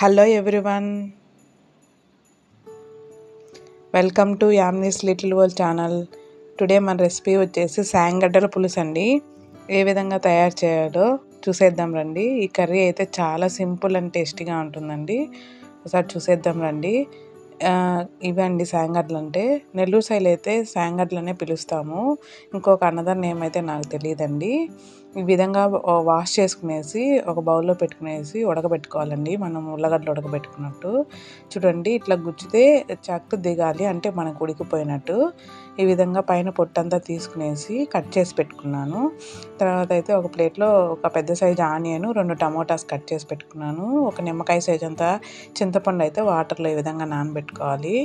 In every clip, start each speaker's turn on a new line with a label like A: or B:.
A: Hello everyone welcome to Yamini's little world channel today మన recipe వచ్చేసి శాంగడ్డల పులుసు అండి. ఏ విధంగా తయారు చేయాలో చూసేద్దాం రండి. ఈ కర్రీ అయితే చాలా సింపుల్ అండ్ టేస్టీగా ఉంటుందండి. ఒకసారి చూసేద్దాం రండి. ఇవండి శాంగడ్లు అంటే. నెల్లూరు సైడ్ అయితే సాంగడ్లనే పిలుస్తాము. ఇంకొక అన్నదాన్ని నేమ్ అయితే నాకు తెలియదండి. ఈ విధంగా వాష్ చేసుకునేసి ఒక బౌల్లో పెట్టుకునేసి ఉడకబెట్టుకోవాలండి. మనం ఉల్లగడ్డలు ఉడకబెట్టుకున్నట్టు. చూడండి ఇట్లా గుచ్చితే చక్క దిగాలి అంటే మనకు ఉడికిపోయినట్టు. ఈ విధంగా పైన పొట్టంతా తీసుకునేసి కట్ చేసి పెట్టుకున్నాను. తర్వాత అయితే ఒక ప్లేట్లో ఒక పెద్ద సైజు ఆనియన్ రెండు టమోటాస్ కట్ చేసి పెట్టుకున్నాను. ఒక నిమ్మకాయ సైజ్ అంతా చింతపండు అయితే వాటర్లో ఈ విధంగా నానబెట్టుకోవాలి.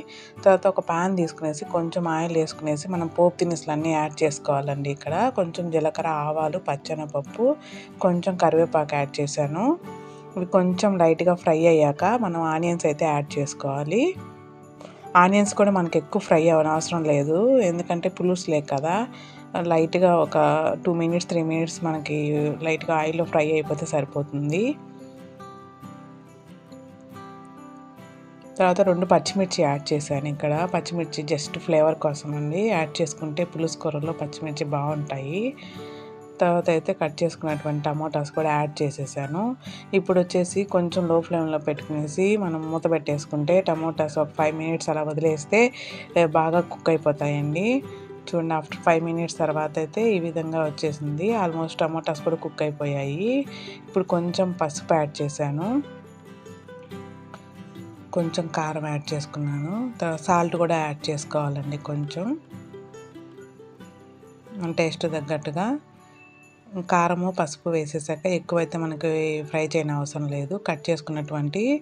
A: తర్వాత ఒక పాన్ తీసుకునేసి కొంచెం ఆయిల్ వేసుకునేసి మనం పోపు దినుసులు అన్నీ యాడ్ చేసుకోవాలండి ఇక్కడ. కొంచెం జీలకర్ర ఆవాలు పప్పు కొంచెం కరివేపాకు యాడ్ చేశాను. ఇవి కొంచెం లైట్గా ఫ్రై అయ్యాక మనం ఆనియన్స్ అయితే యాడ్ చేసుకోవాలి. ఆనియన్స్ కూడా మనకి ఎక్కువ ఫ్రై అవ్వనవసరం లేదు. ఎందుకంటే పులుసు లేక కదా. లైట్గా ఒక టూ మినిట్స్ త్రీ మినిట్స్ మనకి లైట్గా ఆయిల్లో ఫ్రై అయిపోతే సరిపోతుంది. తర్వాత రెండు పచ్చిమిర్చి యాడ్ చేశాను ఇక్కడ. పచ్చిమిర్చి జస్ట్ ఫ్లేవర్ కోసం అండి. యాడ్ చేసుకుంటే పులుసు కూరలో పచ్చిమిర్చి బాగుంటాయి. తర్వాత అయితే కట్ చేసుకున్నటువంటి టమోటాస్ కూడా యాడ్ చేసేసాను. ఇప్పుడు వచ్చేసి కొంచెం లో ఫ్లేమ్లో పెట్టుకునేసి మనం మూత పెట్టేసుకుంటే టమోటాస్ ఒక ఫైవ్ మినిట్స్ అలా వదిలేస్తే బాగా కుక్ అయిపోతాయండి. చూడండి ఆఫ్టర్ ఫైవ్ మినిట్స్ తర్వాత అయితే ఈ విధంగా వచ్చేసింది. ఆల్మోస్ట్ టమోటాస్ కూడా కుక్ అయిపోయాయి. ఇప్పుడు కొంచెం పసుపు యాడ్ చేశాను. కొంచెం కారం యాడ్ చేసుకున్నాను. తర్వాత సాల్ట్ కూడా యాడ్ చేసుకోవాలండి కొంచెం. టేస్ట్ తగ్గట్టుగా. కారము పసుపు వేసేసాక ఎక్కువైతే మనకి ఫ్రై చేయని అవసరం లేదు. కట్ చేసుకున్నటువంటి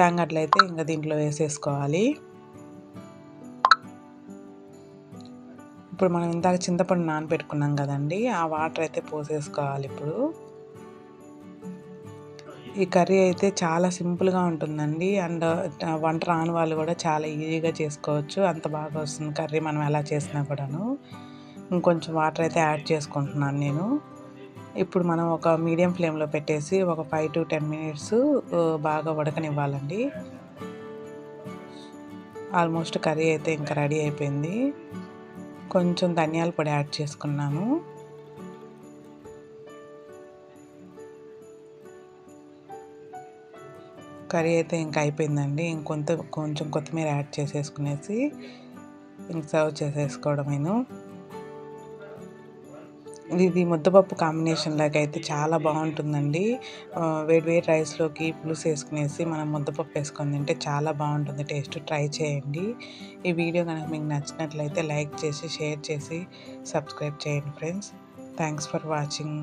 A: చాంగడ్లు అయితే ఇంకా దీంట్లో వేసేసుకోవాలి. ఇప్పుడు మనం ఇందాక చింతపండు నానబెట్టుకున్నాం కదండి ఆ వాటర్ అయితే పోసేసుకోవాలి ఇప్పుడు. ఈ కర్రీ అయితే చాలా సింపుల్గా ఉంటుందండి. అండ్ వంట రాని వాళ్ళు కూడా చాలా ఈజీగా చేసుకోవచ్చు. అంత బాగా వస్తుంది కర్రీ మనం ఎలా చేసినా కూడాను. ఇంకొంచెం వాటర్ అయితే యాడ్ చేసుకుంటున్నాను నేను. ఇప్పుడు మనం ఒక మీడియం ఫ్లేమ్లో పెట్టేసి ఒక ఫైవ్ టు టెన్ మినిట్స్ బాగా ఉడకనివ్వాలండి. ఆల్మోస్ట్ కర్రీ అయితే ఇంకా రెడీ అయిపోయింది. కొంచెం ధనియాల పొడి యాడ్ చేసుకున్నాను. కర్రీ అయితే ఇంకా అయిపోయిందండి. ఇంకొంత కొంచెం కొత్తిమీర యాడ్ చేసేసుకునేసి ఇంక సర్వ్ చేసేసుకోవడమేను. ఇది ముద్దపప్పు కాంబినేషన్ లాగా అయితే చాలా బాగుంటుందండి. వేడి వేడి రైస్లోకి పులుసు వేసుకునేసి మనం ముద్దపప్పు వేసుకొని తింటే చాలా బాగుంటుంది. టేస్ట్ ట్రై చేయండి. ఈ వీడియో కనుక మీకు నచ్చినట్లయితే లైక్ చేసి షేర్ చేసి సబ్స్క్రైబ్ చేయండి ఫ్రెండ్స్. Thanks for watching.